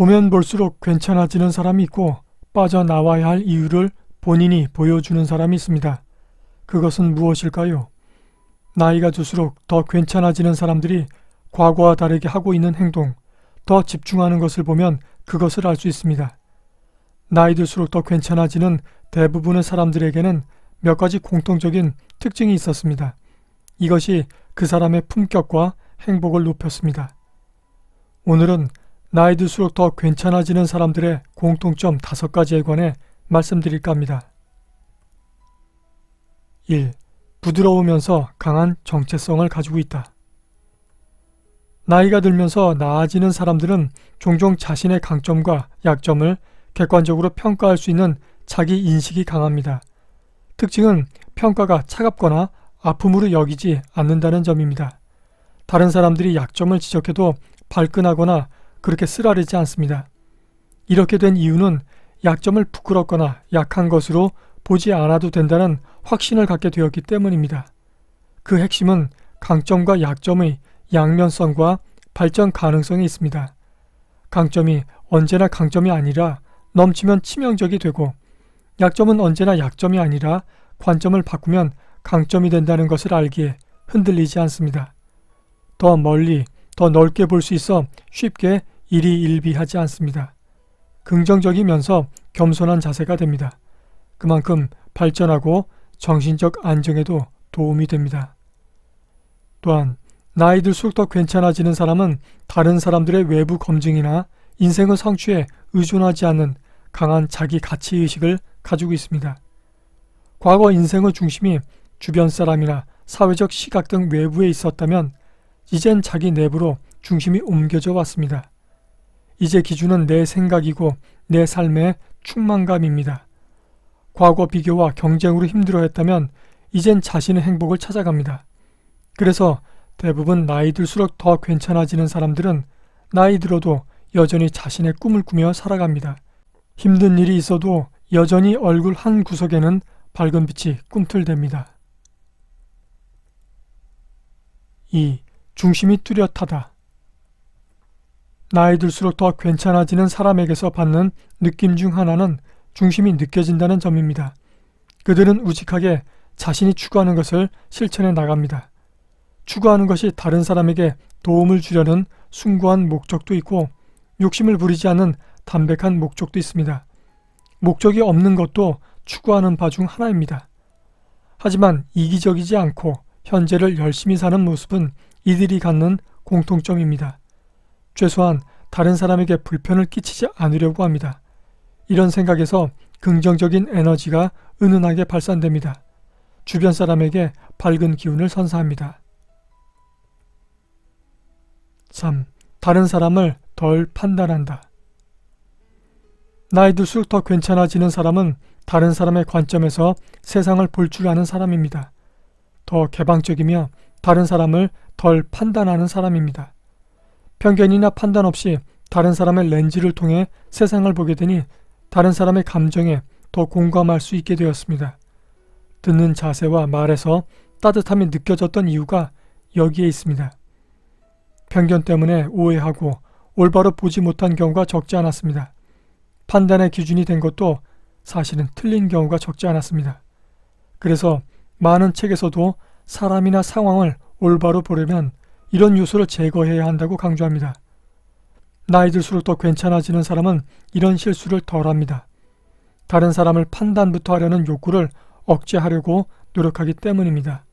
보면 볼수록 괜찮아지는 사람이 있고 빠져나와야 할 이유를 본인이 보여주는 사람이 있습니다. 그것은 무엇일까요? 나이가 들수록 더 괜찮아지는 사람들이 과거와 다르게 하고 있는 행동, 더 집중하는 것을 보면 그것을 알 수 있습니다. 나이 들수록 더 괜찮아지는 대부분의 사람들에게는 몇 가지 공통적인 특징이 있었습니다. 이것이 그 사람의 품격과 행복을 높였습니다. 오늘은 나이 들수록 더 괜찮아지는 사람들의 공통점 다섯 가지에 관해 말씀드릴까 합니다. 1. 부드러우면서 강한 정체성을 가지고 있다. 나이가 들면서 나아지는 사람들은 종종 자신의 강점과 약점을 객관적으로 평가할 수 있는 자기 인식이 강합니다. 특징은 평가가 차갑거나 아픔으로 여기지 않는다는 점입니다. 다른 사람들이 약점을 지적해도 발끈하거나 그렇게 쓰라리지 않습니다. 이렇게 된 이유는 약점을 부끄럽거나 약한 것으로 보지 않아도 된다는 확신을 갖게 되었기 때문입니다. 그 핵심은 강점과 약점의 양면성과 발전 가능성이 있습니다. 강점이 언제나 강점이 아니라 넘치면 치명적이 되고 약점은 언제나 약점이 아니라 관점을 바꾸면 강점이 된다는 것을 알기에 흔들리지 않습니다. 더 멀리, 더 넓게 볼 수 있어 쉽게 일희일비하지 않습니다. 긍정적이면서 겸손한 자세가 됩니다. 그만큼 발전하고 정신적 안정에도 도움이 됩니다. 또한 나이 들수록 더 괜찮아지는 사람은 다른 사람들의 외부 검증이나 인생의 성취에 의존하지 않는 강한 자기 가치의식을 가지고 있습니다. 과거 인생의 중심이 주변 사람이나 사회적 시각 등 외부에 있었다면 이젠 자기 내부로 중심이 옮겨져 왔습니다. 이제 기준은 내 생각이고 내 삶의 충만감입니다. 과거 비교와 경쟁으로 힘들어했다면 이젠 자신의 행복을 찾아갑니다. 그래서 대부분 나이 들수록 더 괜찮아지는 사람들은 나이 들어도 여전히 자신의 꿈을 꾸며 살아갑니다. 힘든 일이 있어도 여전히 얼굴 한 구석에는 밝은 빛이 꿈틀댑니다. 2. 중심이 뚜렷하다. 나이 들수록 더 괜찮아지는 사람에게서 받는 느낌 중 하나는 중심이 느껴진다는 점입니다. 그들은 우직하게 자신이 추구하는 것을 실천해 나갑니다. 추구하는 것이 다른 사람에게 도움을 주려는 숭고한 목적도 있고 욕심을 부리지 않는 담백한 목적도 있습니다. 목적이 없는 것도 추구하는 바 중 하나입니다. 하지만 이기적이지 않고 현재를 열심히 사는 모습은 이들이 갖는 공통점입니다. 최소한 다른 사람에게 불편을 끼치지 않으려고 합니다. 이런 생각에서 긍정적인 에너지가 은은하게 발산됩니다. 주변 사람에게 밝은 기운을 선사합니다. 3. 다른 사람을 덜 판단한다. 나이 들수록 더 괜찮아지는 사람은 다른 사람의 관점에서 세상을 볼 줄 아는 사람입니다. 더 개방적이며 다른 사람을 덜 판단하는 사람입니다. 편견이나 판단 없이 다른 사람의 렌즈를 통해 세상을 보게 되니 다른 사람의 감정에 더 공감할 수 있게 되었습니다. 듣는 자세와 말에서 따뜻함이 느껴졌던 이유가 여기에 있습니다. 편견 때문에 오해하고 올바로 보지 못한 경우가 적지 않았습니다. 판단의 기준이 된 것도 사실은 틀린 경우가 적지 않았습니다. 그래서 많은 책에서도 사람이나 상황을 올바로 보려면 이런 요소를 제거해야 한다고 강조합니다. 나이 들수록 더 괜찮아지는 사람은 이런 실수를 덜 합니다. 다른 사람을 판단부터 하려는 욕구를 억제하려고 노력하기 때문입니다.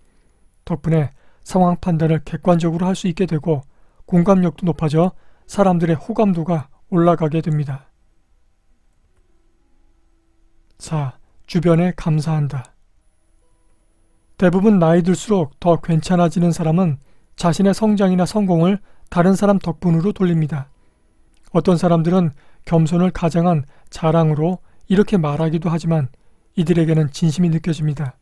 덕분에 상황 판단을 객관적으로 할 수 있게 되고 공감력도 높아져 사람들의 호감도가 올라가게 됩니다. 4. 주변에 감사한다. 대부분 나이 들수록 더 괜찮아지는 사람은 자신의 성장이나 성공을 다른 사람 덕분으로 돌립니다. 어떤 사람들은 겸손을 가장한 자랑으로 이렇게 말하기도 하지만 이들에게는 진심이 느껴집니다.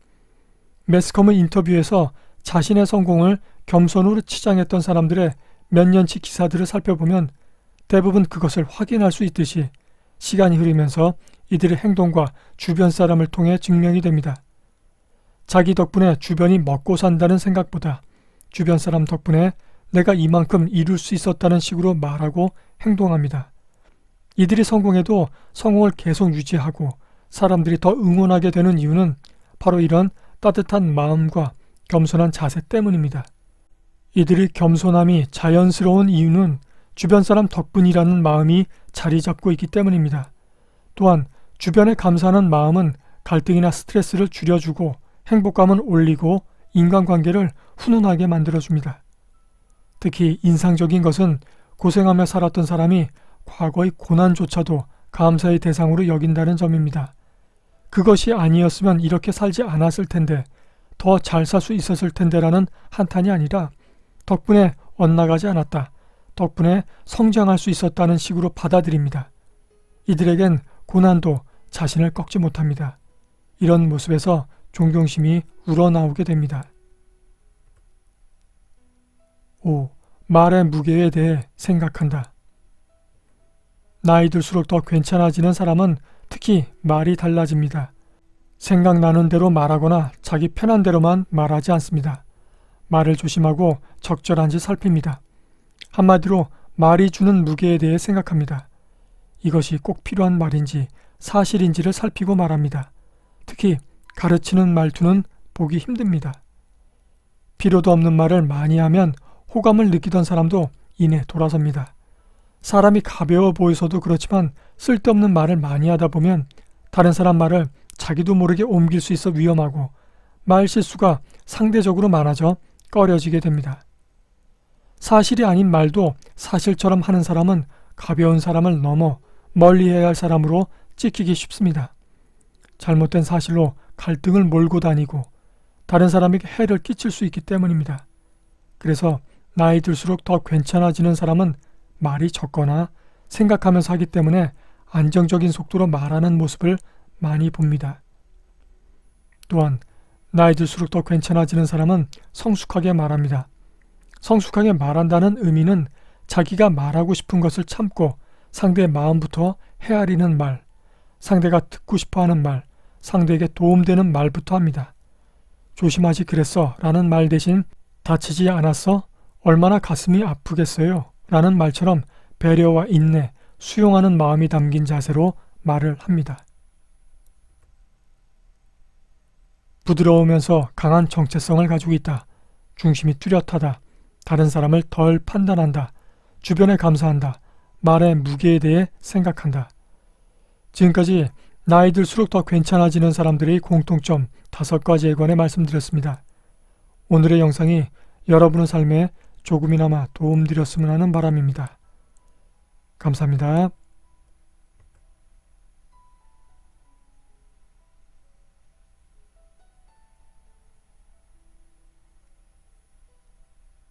매스컴의 인터뷰에서 자신의 성공을 겸손으로 치장했던 사람들의 몇 년치 기사들을 살펴보면 대부분 그것을 확인할 수 있듯이 시간이 흐르면서 이들의 행동과 주변 사람을 통해 증명이 됩니다. 자기 덕분에 주변이 먹고 산다는 생각보다 주변 사람 덕분에 내가 이만큼 이룰 수 있었다는 식으로 말하고 행동합니다. 이들이 성공해도 성공을 계속 유지하고 사람들이 더 응원하게 되는 이유는 바로 이런 따뜻한 마음과 겸손한 자세 때문입니다. 이들이 겸손함이 자연스러운 이유는 주변 사람 덕분이라는 마음이 자리 잡고 있기 때문입니다. 또한 주변에 감사하는 마음은 갈등이나 스트레스를 줄여주고 행복감을 올리고 인간관계를 훈훈하게 만들어줍니다. 특히 인상적인 것은 고생하며 살았던 사람이 과거의 고난조차도 감사의 대상으로 여긴다는 점입니다. 그것이 아니었으면 이렇게 살지 않았을 텐데, 더 잘 살 수 있었을 텐데라는 한탄이 아니라 덕분에 엇나가지 않았다. 덕분에 성장할 수 있었다는 식으로 받아들입니다. 이들에겐 고난도 자신을 꺾지 못합니다. 이런 모습에서 존경심이 우러나오게 됩니다. 5. 말의 무게에 대해 생각한다. 나이 들수록 더 괜찮아지는 사람은 특히 말이 달라집니다. 생각나는 대로 말하거나 자기 편한 대로만 말하지 않습니다. 말을 조심하고 적절한지 살핍니다. 한마디로 말이 주는 무게에 대해 생각합니다. 이것이 꼭 필요한 말인지 사실인지를 살피고 말합니다. 특히 가르치는 말투는 보기 힘듭니다. 필요도 없는 말을 많이 하면 호감을 느끼던 사람도 이내 돌아섭니다. 사람이 가벼워 보여서도 그렇지만 쓸데없는 말을 많이 하다 보면 다른 사람 말을 자기도 모르게 옮길 수 있어 위험하고 말 실수가 상대적으로 많아져 꺼려지게 됩니다. 사실이 아닌 말도 사실처럼 하는 사람은 가벼운 사람을 넘어 멀리 해야 할 사람으로 찍히기 쉽습니다. 잘못된 사실로 갈등을 몰고 다니고 다른 사람에게 해를 끼칠 수 있기 때문입니다. 그래서 나이 들수록 더 괜찮아지는 사람은 말이 적거나 생각하면서 하기 때문에 안정적인 속도로 말하는 모습을 많이 봅니다. 또한 나이 들수록 더 괜찮아지는 사람은 성숙하게 말합니다. 성숙하게 말한다는 의미는 자기가 말하고 싶은 것을 참고 상대의 마음부터 헤아리는 말, 상대가 듣고 싶어 하는 말, 상대에게 도움되는 말부터 합니다. 조심하지 그랬어 라는 말 대신 다치지 않았어? 얼마나 가슴이 아프겠어요? 라는 말처럼 배려와 인내, 수용하는 마음이 담긴 자세로 말을 합니다. 부드러우면서 강한 정체성을 가지고 있다. 중심이 뚜렷하다. 다른 사람을 덜 판단한다. 주변에 감사한다. 말의 무게에 대해 생각한다. 지금까지 나이 들수록 더 괜찮아지는 사람들의 공통점 다섯 가지에 관해 말씀드렸습니다. 오늘의 영상이 여러분의 삶에 조금이나마 도움드렸으면 하는 바람입니다. 감사합니다.